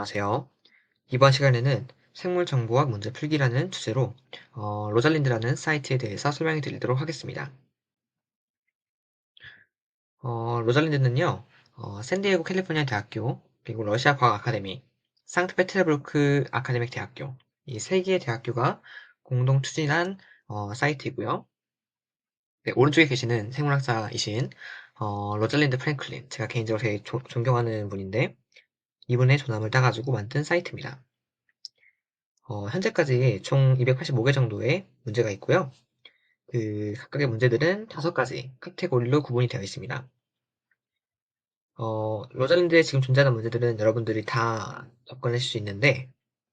안녕하세요. 이번 시간에는 생물정보학 문제 풀기라는 주제로 어, 로잘린드라는 사이트에 대해서 설명해 드리도록 하겠습니다. 어, 로잘린드는요, 어, 샌디에고 캘리포니아 대학교, 그리고 러시아 과학 아카데미, 상트페테르부르크 아카데믹 대학교, 이 세 개의 대학교가 공동 추진한 어, 사이트이고요. 네, 오른쪽에 계시는 생물학자이신 어, 로잘린드 프랭클린, 제가 개인적으로 되게 조- 존경하는 분인데 이분의 조남을 따가지고 만든 사이트입니다. 어, 현재까지 총 285개 정도의 문제가 있고요. 그 각각의 문제들은 다섯 가지 카테고리로 구분이 되어 있습니다. 어, 로잘린드에 지금 존재하는 문제들은 여러분들이 다 접근하실 수 있는데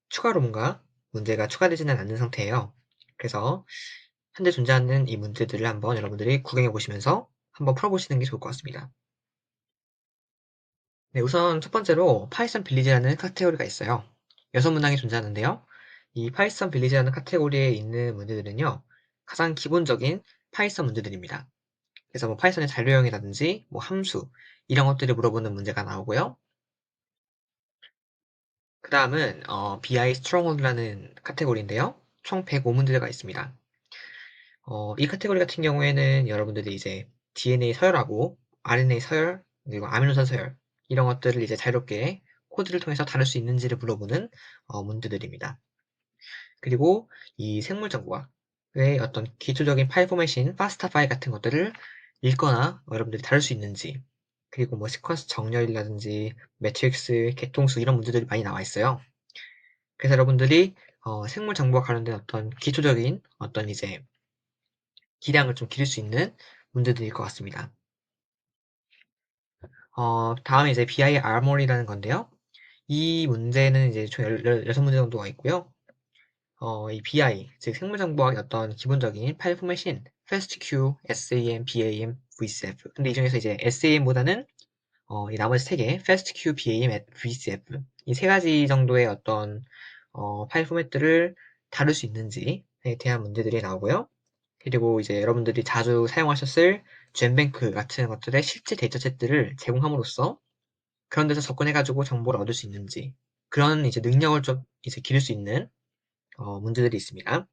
추가로 뭔가 문제가 추가되지는 않는 상태예요. 그래서 현재 존재하는 이 문제들을 한번 여러분들이 구경해 보시면서 한번 풀어보시는 게 좋을 것 같습니다. 네, 우선 첫 번째로 파이썬 빌리지라는 카테고리가 있어요. 여섯 문항이 존재하는데요. 이 파이썬 빌리지라는 카테고리에 있는 문제들은요. 가장 기본적인 파이썬 문제들입니다. 그래서 뭐 파이썬의 잔류형이라든지 뭐 함수 이런 것들을 물어보는 문제가 나오고요. 그 다음은 어, BI Stronghold라는 카테고리인데요. 총 105문제가 있습니다. 어, 이 카테고리 같은 경우에는 여러분들이 이제 DNA 서열하고 RNA 서열 그리고 아미노산 서열 이런 것들을 이제 자유롭게 코드를 통해서 다룰 수 있는지를 물어보는 어, 문제들입니다. 그리고 이 생물정보학의 어떤 기초적인 파일 포맷인 파스타 파일 같은 것들을 읽거나 여러분들이 다룰 수 있는지 그리고 뭐 시퀀스 정렬이라든지 매트릭스, 개통수 이런 문제들이 많이 나와 있어요. 그래서 여러분들이 어, 생물 정보와 관련된 어떤 기초적인 어떤 이제 기량을 좀 기를 수 있는 문제들일 것 같습니다. 어, 다음에 이제 BI Armory라는 건데요. 이 문제는 이제 총 16문제 정도가 있고요. 어, 이 BI, 즉 생물정보학의 어떤 기본적인 파일 포맷인 FASTQ, SAM, BAM, VCF. 근데 이 중에서 이제 SAM보다는 어, 이 나머지 세 개, FASTQ, BAM, VCF 이 세 가지 정도의 어떤 어, 파일 포맷들을 다룰 수 있는지에 대한 문제들이 나오고요. 그리고 이제 여러분들이 자주 사용하셨을 젠뱅크 같은 것들의 실제 데이터셋들을 제공함으로써 그런 데서 접근해가지고 정보를 얻을 수 있는지 그런 이제 능력을 좀 이제 기를 수 있는 어, 문제들이 있습니다.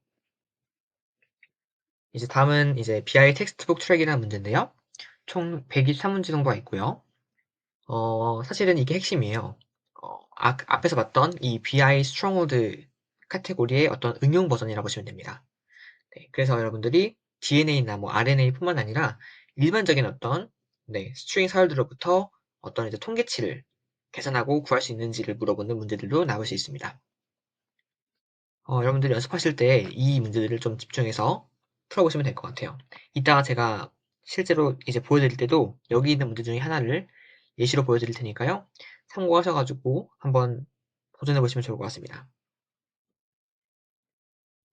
이제 다음은 이제 BI 텍스트북 트랙이라는 문제인데요. 총 123문제 정도가 있고요. 어, 사실은 이게 핵심이에요. 어, 아, 앞에서 봤던 이 BI 스트롱홀드 카테고리의 어떤 응용 버전이라고 보시면 됩니다. 네, 그래서 여러분들이 DNA나 뭐 RNA뿐만 아니라 일반적인 어떤 네, 스트링 서열들로부터 어떤 이제 통계치를 계산하고 구할 수 있는지를 물어보는 문제들도 나올 수 있습니다. 어, 여러분들이 연습하실 때 이 문제들을 좀 집중해서 풀어보시면 될 것 같아요. 이따가 제가 실제로 이제 보여드릴 때도 여기 있는 문제 중에 하나를 예시로 보여드릴 테니까요. 참고하셔가지고 한번 도전해보시면 좋을 것 같습니다.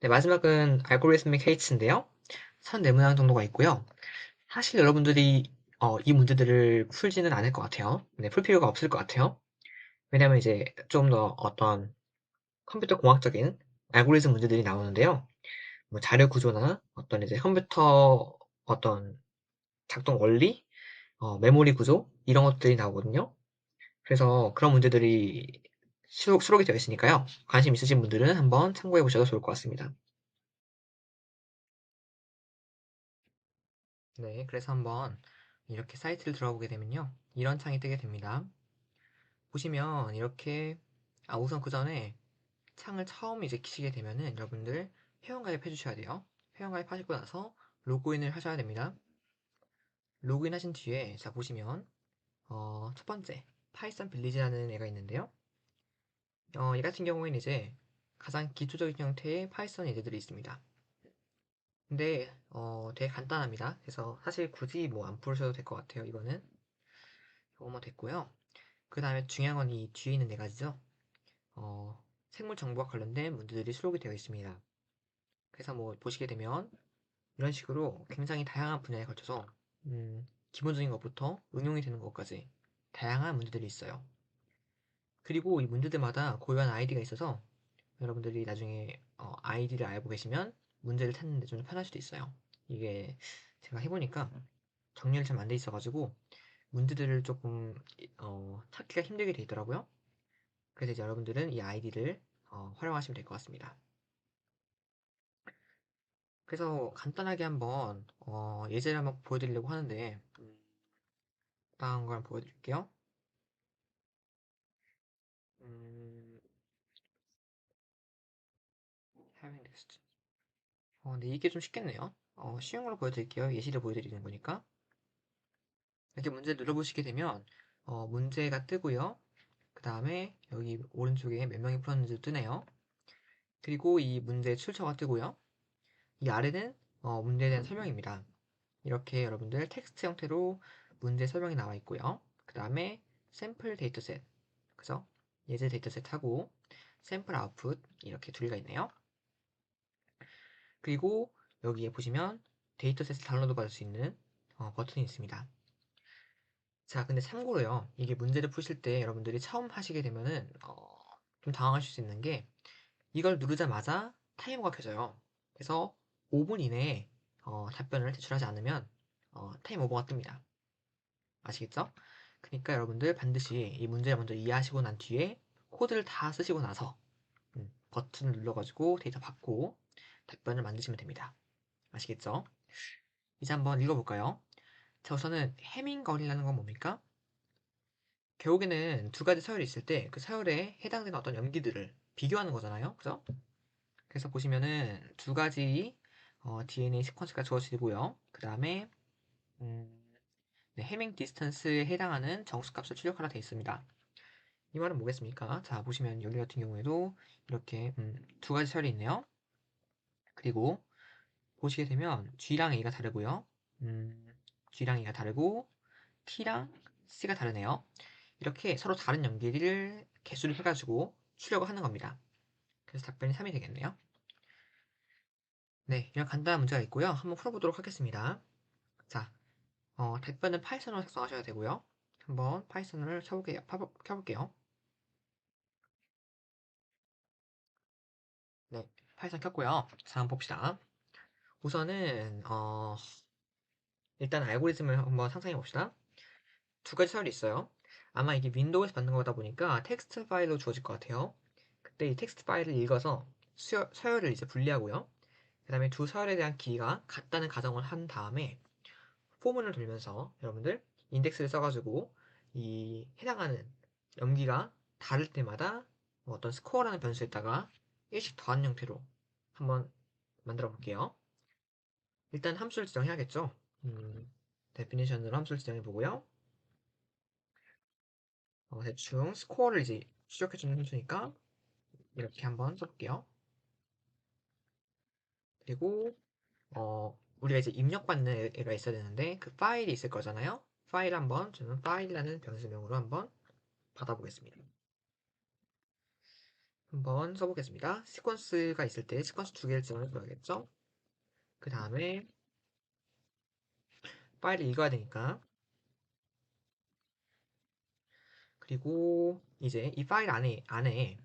네, 마지막은 알고리스믹 헤이츠인데요. 34문항 정도가 있고요. 사실 여러분들이 어, 이 문제들을 풀지는 않을 것 같아요. 네, 풀 필요가 없을 것 같아요. 왜냐면 이제 좀 더 어떤 컴퓨터 공학적인 알고리즘 문제들이 나오는데요. 뭐 자료 구조나 어떤 이제 컴퓨터 어떤 작동 원리, 어, 메모리 구조 이런 것들이 나오거든요. 그래서 그런 문제들이 수록, 수록이 되어 있으니까요. 관심 있으신 분들은 한번 참고해 보셔도 좋을 것 같습니다. 네, 그래서 한번 이렇게 사이트를 들어보게 되면요. 이런 창이 뜨게 됩니다. 보시면 이렇게 아 우선 그 전에 창을 처음 이제 키시게 되면은 여러분들 회원가입 해주셔야 돼요. 회원가입 하시고 나서 로그인을 하셔야 됩니다. 로그인 하신 뒤에 자 보시면 어, 첫 번째 파이썬 빌리지라는 애가 있는데요. 어, 얘 같은 경우에는 이제 가장 기초적인 형태의 파이썬 예제들이 있습니다. 근데 어, 되게 간단합니다. 그래서 사실 굳이 뭐 안 풀으셔도 될 것 같아요. 이거는 이거만 됐고요. 그 다음에 중요한 건 이 뒤에 있는 네 가지죠. 어, 생물 정보와 관련된 문제들이 수록이 되어 있습니다. 그래서 뭐 보시게 되면 이런 식으로 굉장히 다양한 분야에 걸쳐서 음, 기본적인 것부터 응용이 되는 것까지 다양한 문제들이 있어요. 그리고 이 문제들마다 고유한 아이디가 있어서 여러분들이 나중에 어, 아이디를 알고 계시면 문제를 찾는데 좀 편할 수도 있어요. 이게 제가 해보니까 정렬이 좀안돼 있어가지고 문제들을 조금 어, 찾기가 힘들게 돼 있더라고요. 그래서 이제 여러분들은 이 아이디를 어, 활용하시면 될 것 같습니다. 그래서 간단하게 한번 어, 예제를 한번 보여드리려고 하는데 음, 다음 걸 보여드릴게요. 음, 어, 근데 이게 좀 쉽겠네요. 어, 쉬운 걸 보여드릴게요. 예시를 보여드리는 거니까. 이렇게 문제 눌러보시게 되면 어, 문제가 뜨고요. 그 다음에 여기 오른쪽에 몇 명이 풀었는지 뜨네요. 그리고 이 문제 출처가 뜨고요. 이 아래는 어, 문제에 대한 설명입니다. 이렇게 여러분들 텍스트 형태로 문제 설명이 나와 있고요. 그 다음에 샘플 데이터셋, 그죠? 예제 데이터셋하고 샘플 아웃풋 이렇게 두 개가 있네요. 그리고 여기에 보시면 데이터셋을 다운로드 받을 수 있는 어, 버튼이 있습니다. 자, 근데 참고로요. 이게 문제를 푸실 때 여러분들이 처음 하시게 되면은 어, 좀 당황하실 수 있는 게 이걸 누르자마자 타이머가 켜져요. 그래서 5분 이내에 어, 답변을 제출하지 않으면 어, 타임 오버가 뜹니다. 아시겠죠? 그러니까 여러분들 반드시 이 문제를 먼저 이해하시고 난 뒤에 코드를 다 쓰시고 나서 음, 버튼을 눌러가지고 데이터 받고 답변을 만드시면 됩니다. 아시겠죠? 이제 한번 읽어볼까요? 자, 우선은 해밍거리라는 건 뭡니까? 결국에는 두 가지 서열이 있을 때 그 서열에 해당되는 어떤 염기들을 비교하는 거잖아요. 그죠? 그래서 보시면은 두 가지 어, DNA 시퀀스가 주어지고요. 그 다음에 음, 네, 해밍 디스턴스에 해당하는 정수값을 출력하라 되어 있습니다. 이 말은 뭐겠습니까? 자, 보시면 여기 같은 경우에도 이렇게 음, 두 가지 서열이 있네요. 그리고 보시게 되면 G랑 A가 다르고요. 음, G랑 A가 다르고 T랑 C가 다르네요. 이렇게 서로 다른 연기를 개수를 해가지고 출력을 하는 겁니다. 그래서 답변이 3이 되겠네요. 네, 이런 간단한 문제가 있고요. 한번 풀어보도록 하겠습니다. 자, 어, 답변은 파이썬으로 작성하셔야 되고요. 한번 파이썬을 켜볼게요. 켜볼게요. 네, 파이썬 켰고요. 자, 한번 봅시다. 우선은 어, 일단 알고리즘을 한번 상상해 봅시다. 두 가지 서열이 있어요. 아마 이게 윈도우에서 받는 거다 보니까 텍스트 파일로 주어질 것 같아요. 그때 이 텍스트 파일을 읽어서 수열, 서열을 이제 분리하고요. 그 다음에 두 서열에 대한 길이가 같다는 가정을 한 다음에 포문을 돌면서 여러분들 인덱스를 써가지고 이 해당하는 염기가 다를 때마다 어떤 스코어라는 변수에다가 1씩 더한 형태로 한번 만들어 볼게요. 일단 함수를 지정해야겠죠. 음, 데피니션으로 함수를 지정해 보고요. 어, 대충 스코어를 이제 추적해주는 함수니까 이렇게 한번 써볼게요. 그리고 어, 우리가 이제 입력받는 애가 있어야 되는데 그 파일이 있을 거잖아요. 파일 한번 저는 파일이라는 변수명으로 한번 받아보겠습니다. 한번 써보겠습니다. 시퀀스가 있을 때 시퀀스 두 개를 지정해줘야겠죠. 그 다음에 파일을 읽어야 되니까 그리고 이제 이 파일 안에 안에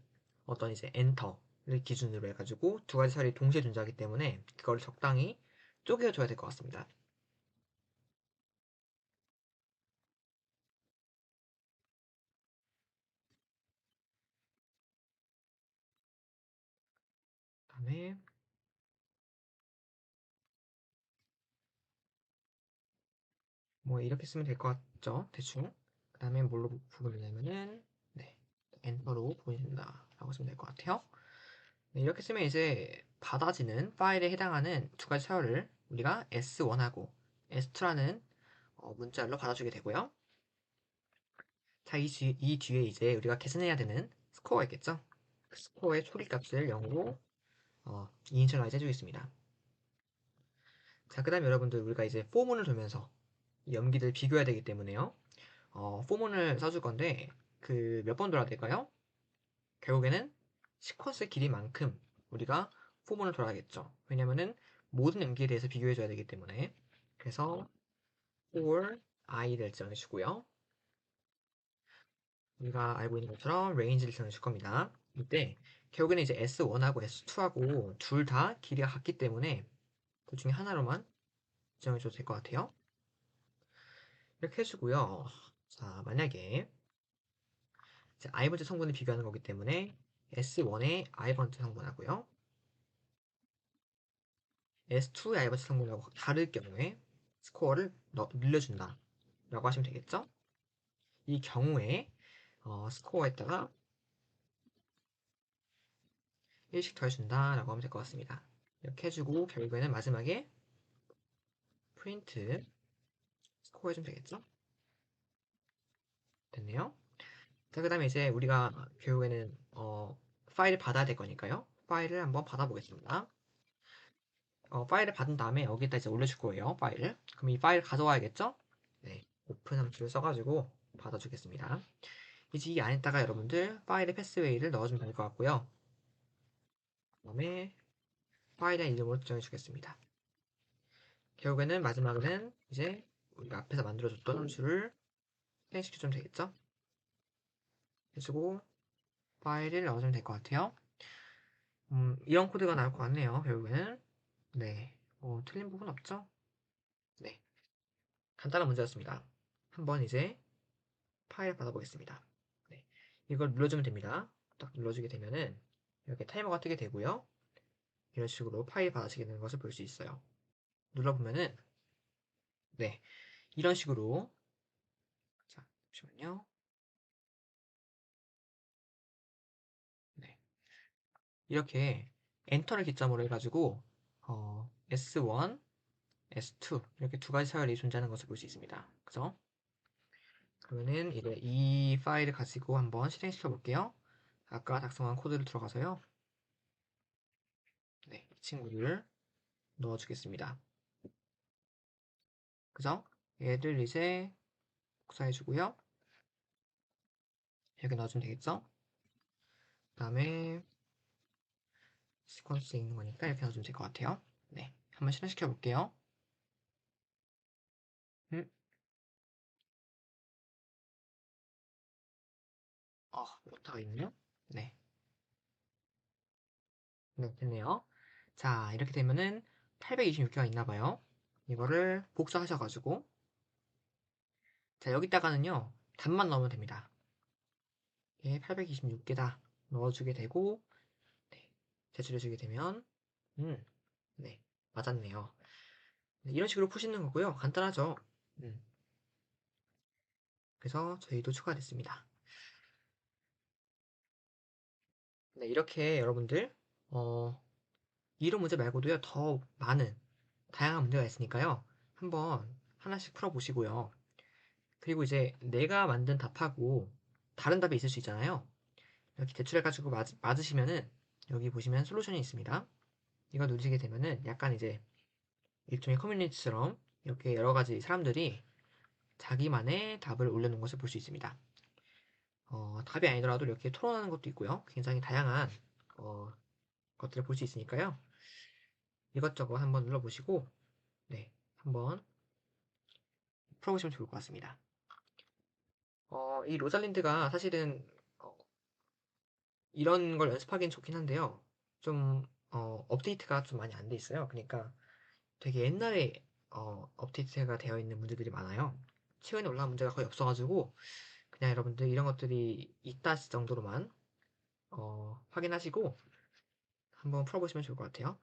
어떤 이제 엔터를 기준으로 해가지고 두 가지 셀이 동시에 존재하기 때문에 그걸 적당히 쪼개줘야 될 것 같습니다. 다음에 뭐 이렇게 쓰면 될 것 같죠? 대충. 그 다음에 뭘로 부르냐면은 네 엔터로 보여준다 라고 쓰면 될 것 같아요. 네, 이렇게 쓰면 이제 받아지는 파일에 해당하는 두 가지 서열을 우리가 S1하고 S2라는 어, 문자로 받아주게 되고요. 자, 이, 뒤, 이 뒤에 이제 우리가 계산해야 되는 스코어가 있겠죠? 그 스코어의 초기 값을 0으로 어, 이니셜라이즈 해주겠습니다. 자, 그 다음에 여러분들 우리가 이제 포문을 돌면서 염기들 비교해야 되기 때문에요. 어, 포문을 써줄 건데 그 몇 번 돌아야 될까요? 결국에는 시퀀스 길이만큼 우리가 포문을 돌아야겠죠. 왜냐면은 모든 염기에 대해서 비교해줘야 되기 때문에 그래서 for i를 정해주고요. 우리가 알고 있는 것처럼 range를 정해줄 겁니다. 이때 결국에는 이제 S1하고 S2하고 둘 다 길이가 같기 때문에 둘 중에 하나로만 정해줘도 될 것 같아요. 이렇게 해주고요. 자, 만약에 이제 i 번째 성분을 비교하는 거기 때문에 S1의 i 번째 성분하고요. S2의 i 번째 성분하고 다를 경우에 스코어를 넣, 늘려준다 라고 하시면 되겠죠? 이 경우에 어, 스코어에다가 1씩 더해준다 라고 하면 될 것 같습니다. 이렇게 해주고 결국에는 마지막에 프린트 스코어 해주면 되겠죠? 됐네요. 자, 그 다음에 이제 우리가 결국에는 어, 파일을 받아야 될 거니까요. 파일을 한번 받아보겠습니다. 어, 파일을 받은 다음에 여기다 이제 올려줄 거예요. 파일을. 그럼 이 파일을 가져와야겠죠? 네. 오픈 함수를 써가지고 받아주겠습니다. 이제 이 안에다가 여러분들 파일의 패스웨이를 넣어주면 될 것 같고요. 그 다음에 파일의 이름으로 정해주겠습니다. 결국에는 마지막에는 이제 우리가 앞에서 만들어줬던 함수를 실행시켜주면 되겠죠? 해주고 파일을 넣어주면 될 것 같아요. 음, 이런 코드가 나올 것 같네요. 결국에는 네, 뭐 틀린 부분 없죠? 네, 간단한 문제였습니다. 한번 이제 파일 받아보겠습니다. 네, 이걸 눌러주면 됩니다. 딱 눌러주게 되면은 이렇게 타이머가 뜨게 되고요. 이런 식으로 파일 받아지게 되는 것을 볼 수 있어요. 눌러보면은 네, 이런 식으로 자, 잠시만요. 네, 이렇게 엔터를 기점으로 해가지고 어, S1, S2 이렇게 두 가지 서열이 존재하는 것을 볼 수 있습니다. 그죠? 그러면은 이제 이 파일을 가지고 한번 실행시켜 볼게요. 아까 작성한 코드를 들어가서요. 네, 이 친구를 넣어주겠습니다. 그죠? 얘를 이제 복사해 주고요. 여기 넣어주면 되겠죠? 그 다음에 시퀀스 있는 거니까 이렇게 넣어주면 될 것 같아요. 네, 한번 실행시켜 볼게요. 음. 어, 오타가 있네요. 네. 네, 됐네요. 자, 이렇게 되면은 826개가 있나 봐요. 이거를 복사하셔가지고 자, 여기다가는요. 답만 넣으면 됩니다. 예, 826개다. 넣어주게 되고 네, 제출해주게 되면 음, 네, 맞았네요. 네, 이런 식으로 푸시는 거고요. 간단하죠. 음. 그래서 저희도 추가됐습니다. 네, 이렇게 여러분들 어, 이런 문제 말고도요. 더 많은 다양한 문제가 있으니까요. 한번 하나씩 풀어보시고요. 그리고 이제 내가 만든 답하고 다른 답이 있을 수 있잖아요. 이렇게 대출해가지고 맞, 맞으시면은 여기 보시면 솔루션이 있습니다. 이거 누르시게 되면은 약간 이제 일종의 커뮤니티처럼 이렇게 여러 가지 사람들이 자기만의 답을 올려놓은 것을 볼 수 있습니다. 어, 답이 아니더라도 이렇게 토론하는 것도 있고요. 굉장히 다양한 어, 것들을 볼 수 있으니까요. 이것저것 한번 눌러보시고 네, 한번 풀어보시면 좋을 것 같습니다. 어, 이 로잘린드가 사실은 어, 이런 걸 연습하기엔 좋긴 한데요. 좀 어, 업데이트가 좀 많이 안 돼 있어요. 그러니까 되게 옛날에 어, 업데이트가 되어 있는 문제들이 많아요. 최근에 올라온 문제가 거의 없어가지고 그냥 여러분들 이런 것들이 있다 정도로만 어, 확인하시고 한번 풀어보시면 좋을 것 같아요.